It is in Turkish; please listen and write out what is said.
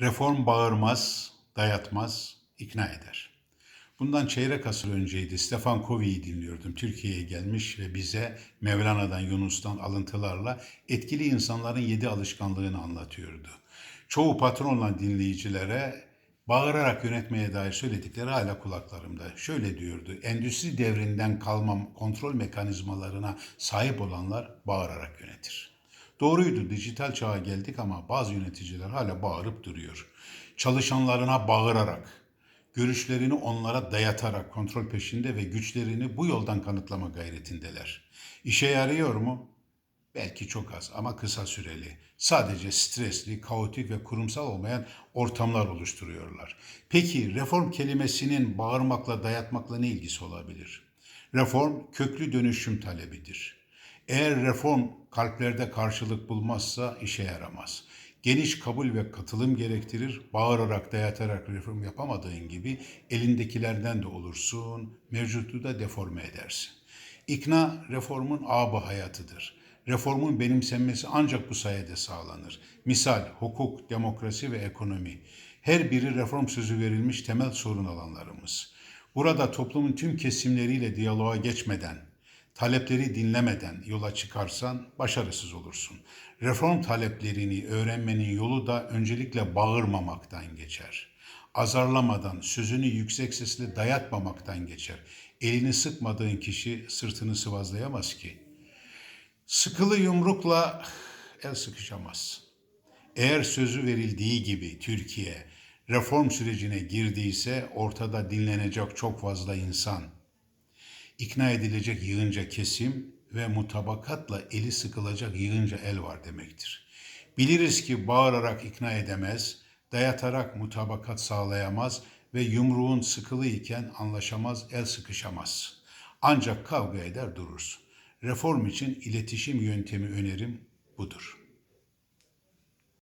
Reform bağırmaz, dayatmaz, ikna eder. Bundan çeyrek asır önceydi. Stefan Covey'i dinliyordum. Türkiye'ye gelmiş ve bize Mevlana'dan, Yunus'tan alıntılarla etkili insanların yedi alışkanlığını anlatıyordu. Çoğu patron olan dinleyicilere bağırarak yönetmeye dair söyledikleri hala kulaklarımda. Şöyle diyordu, endüstri devrinden kalma kontrol mekanizmalarına sahip olanlar bağırarak yönetir. Doğruydu, dijital çağa geldik ama bazı yöneticiler hala bağırıp duruyor. Çalışanlarına bağırarak, görüşlerini onlara dayatarak kontrol peşinde ve güçlerini bu yoldan kanıtlama gayretindeler. İşe yarıyor mu? Belki çok az ama kısa süreli. Sadece stresli, kaotik ve kurumsal olmayan ortamlar oluşturuyorlar. Peki reform kelimesinin bağırmakla, dayatmakla ne ilgisi olabilir? Reform köklü dönüşüm talebidir. Eğer reform kalplerde karşılık bulmazsa işe yaramaz. Geniş kabul ve katılım gerektirir. Bağırarak, dayatarak reform yapamadığın gibi elindekilerden de olursun, mevcutu da deforme edersin. İkna reformun ağabey hayatıdır. Reformun benimsenmesi ancak bu sayede sağlanır. Misal, hukuk, demokrasi ve ekonomi. Her biri reform sözü verilmiş temel sorun alanlarımız. Burada toplumun tüm kesimleriyle diyaloğa geçmeden, talepleri dinlemeden yola çıkarsan başarısız olursun. Reform taleplerini öğrenmenin yolu da öncelikle bağırmamaktan geçer. Azarlamadan, sözünü yüksek sesle dayatmamaktan geçer. Elini sıkmadığın kişi sırtını sıvazlayamaz ki. Sıkılı yumrukla el sıkışamaz. Eğer sözü verildiği gibi Türkiye reform sürecine girdiyse ortada dinlenecek çok fazla insan, ikna edilecek yığınca kesim ve mutabakatla eli sıkılacak yığınca el var demektir. Biliriz ki bağırarak ikna edemez, dayatarak mutabakat sağlayamaz ve yumruğun sıkılı iken anlaşamaz, el sıkışamaz. Ancak kavga eder durursun. Reform için iletişim yöntemi önerim budur.